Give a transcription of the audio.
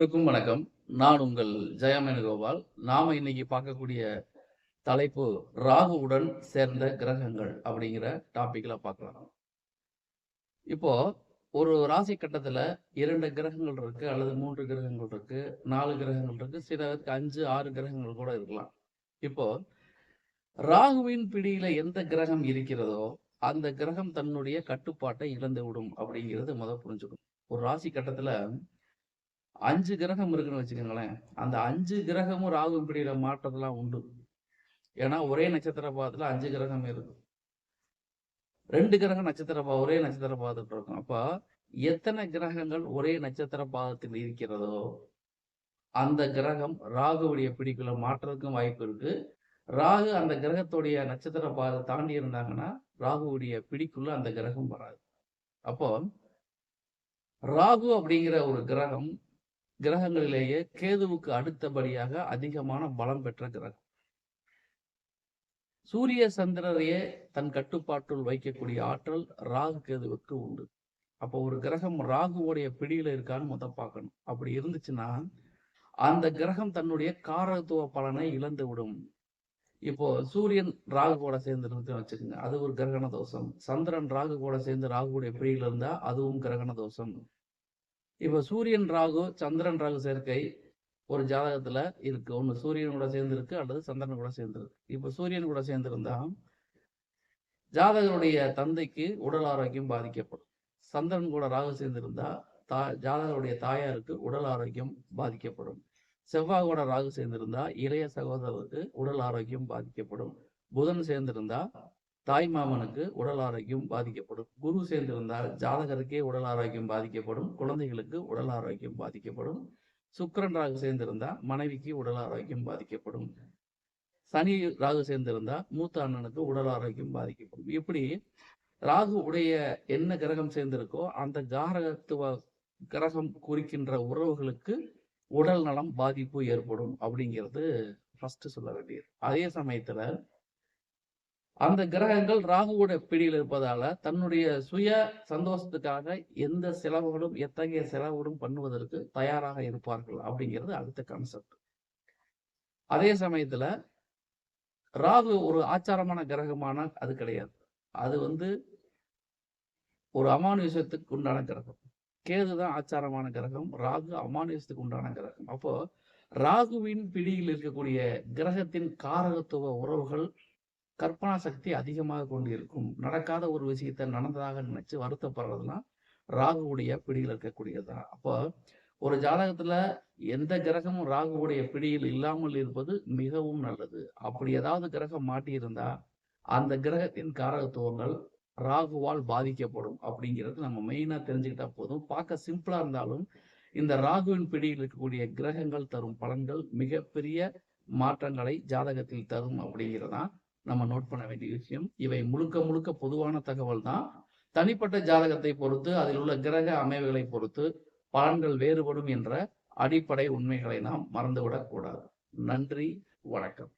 அனைவருக்கும் வணக்கம். நான் உங்கள் ஜெயமேனு கோபால் நாம இன்னைக்கு பார்க்கக்கூடிய தலைப்பு ராகுவுடன் சேர்ந்த கிரகங்கள் அப்படிங்கிற டாபிக்ல பார்க்கலாம். இப்போ ஒரு ராசி கட்டத்துல இரண்டு கிரகங்கள் இருக்கு அல்லது மூன்று கிரகங்கள் இருக்கு நாலு கிரகங்கள் இருக்கு சிலருக்கு அஞ்சு ஆறு கிரகங்கள் கூட இருக்கலாம். இப்போ ராகுவின் பிடியில எந்த கிரகம் இருக்கிறதோ அந்த கிரகம் தன்னுடைய கட்டுப்பாட்டை இழந்து விடும் அப்படிங்கிறது முத புரிஞ்சுக்கணும். ஒரு ராசி கட்டத்துல அஞ்சு கிரகம் இருக்குன்னு வச்சுக்கோங்களேன். அந்த அஞ்சு கிரகமும் ராகு பிடியில மாற்றதெல்லாம் உண்டு. ஏன்னா ஒரே நட்சத்திர பாதத்துல அஞ்சு கிரகம் இருக்கும் ரெண்டு கிரகம் நட்சத்திர பா ஒரே நட்சத்திர பாதத்தில் இருக்கும். அப்ப எத்தனை கிரகங்கள் ஒரே நட்சத்திர பாதத்தில் இருக்கிறதோ அந்த கிரகம் ராகுவுடைய பிடிக்குள்ள மாற்றத்துக்கும் வாய்ப்பு இருக்கு. ராகு அந்த கிரகத்துடைய நட்சத்திர பாதை தாண்டி இருந்தாங்கன்னா ராகுவுடைய பிடிக்குள்ள அந்த கிரகம் வராது. அப்போ ராகு அப்படிங்கிற ஒரு கிரகம் கிரகங்களிலேயே கேதுவுக்கு அடுத்தபடியாக அதிகமான பலம் பெற்ற கிரகம். சூரிய சந்திரரையே தன் கட்டுப்பாட்டுள் வைக்கக்கூடிய ஆற்றல் ராகு கேதுவுக்கு உண்டு. அப்போ ஒரு கிரகம் ராகுவோடைய பிடியில இருக்கான்னு முத பார்க்கணும். அப்படி இருந்துச்சுன்னா அந்த கிரகம் தன்னுடைய காரத்துவ பலனை இழந்து விடும். இப்போ சூரியன் ராகு கூட சேர்ந்து இருந்து வச்சுக்கோங்க. அது ஒரு கிரகண தோஷம். சந்திரன் ராகு கூட சேர்ந்து ராகுடைய பிடியில இருந்தா அதுவும் கிரகண தோஷம். இப்ப சூரியன் ராகு சந்திரன் ராகு சேர்க்கை ஒரு ஜாதகத்துல இருக்கு. ஒண்ணு சூரியன் கூட சேர்ந்துருக்கு அல்லது சந்திரன் கூட சேர்ந்துருக்கு. இப்போ இப்ப சூரியன் கூட சேர்ந்து ஜாதகருடைய தந்தைக்கு உடல் ஆரோக்கியம் பாதிக்கப்படும். சந்திரன் கூட ராகு சேர்ந்திருந்தா தா ஜாதகருடைய தாயாருக்கு உடல் ஆரோக்கியம் பாதிக்கப்படும். செவ்வாய் கூட ராகு சேர்ந்திருந்தா இளைய சகோதரருக்கு உடல் ஆரோக்கியம் பாதிக்கப்படும். புதன் சேர்ந்திருந்தா தாய் மாமனுக்கு உடல் ஆரோக்கியம் பாதிக்கப்படும். குரு சேர்ந்திருந்தால் ஜாதகருக்கே உடல் ஆரோக்கியம் பாதிக்கப்படும். குழந்தைகளுக்கு உடல் ஆரோக்கியம் பாதிக்கப்படும். சுக்கிரன் ராகு சேர்ந்திருந்தா மனைவிக்கு உடல் ஆரோக்கியம் பாதிக்கப்படும். சனி ராகு சேர்ந்திருந்தா மூத்த அண்ணனுக்கு உடல் ஆரோக்கியம் பாதிக்கப்படும். இப்படி ராகு உடைய என்ன கிரகம் சேர்ந்திருக்கோ அந்த காரகத்துவ கிரகம் குறிக்கின்ற உறவுகளுக்கு உடல் நலம் பாதிப்பு ஏற்படும் அப்படிங்கிறது ஃபர்ஸ்ட் சொல்ல வேண்டியது. அதே சமயத்துல அந்த கிரகங்கள் ராகுவோட பிடியில் இருப்பதால தன்னுடைய சுய சந்தோஷத்துக்காக எந்த செலவுகளும் எத்தகைய செலவுகளும் பண்ணுவதற்கு தயாராக இருப்பார்கள் அப்படிங்கிறது அடுத்த கான்செப்ட் அதே சமயத்துல ராகு ஒரு ஆச்சாரமான கிரகமான அது கிடையாது. அது வந்து ஒரு அமானுஷத்துக்கு உண்டான கிரகம். கேது தான் ஆச்சாரமான கிரகம் ராகு அமானுஷத்துக்கு உண்டான கிரகம். அப்போ ராகுவின் பிடியில் இருக்கக்கூடிய கிரகத்தின் காரகத்துவ உறவுகள் கற்பனா சக்தி அதிகமாக கொண்டு இருக்கும் நடக்காத ஒரு விஷயத்த நடந்ததாக நினைச்சு வருத்தப்படுறதுலாம் ராகுவுடைய பிடியில் இருக்கக்கூடியதுதான். அப்போ ஒரு ஜாதகத்துல எந்த கிரகமும் ராகுவுடைய பிடியில் இல்லாமல் இருப்பது மிகவும் நல்லது. அப்படி ஏதாவது கிரகம் மாட்டியிருந்தா அந்த கிரகத்தின் காரகத்துவங்கள் ராகுவால் பாதிக்கப்படும் அப்படிங்கிறது நம்ம மெயினா தெரிஞ்சுக்கிட்டா போதும். பார்க்க சிம்பிளா இருந்தாலும் இந்த ராகுவின் பிடியில் இருக்கக்கூடிய கிரகங்கள் தரும் பலன்கள் மிகப்பெரிய மாற்றங்களை ஜாதகத்தில் தரும் அப்படிங்கிறதான் நம்ம நோட் பண்ண வேண்டிய விஷயம். இவை முழுக்க முழுக்க பொதுவான தகவல் தான். தனிப்பட்ட ஜாதகத்தை பொறுத்து அதில் உள்ள கிரக அமைவுகளை பொறுத்து பலன்கள் வேறுபடும் என்ற அடிப்படை உண்மைகளை நாம் மறந்துவிடக் கூடாது நன்றி வணக்கம்.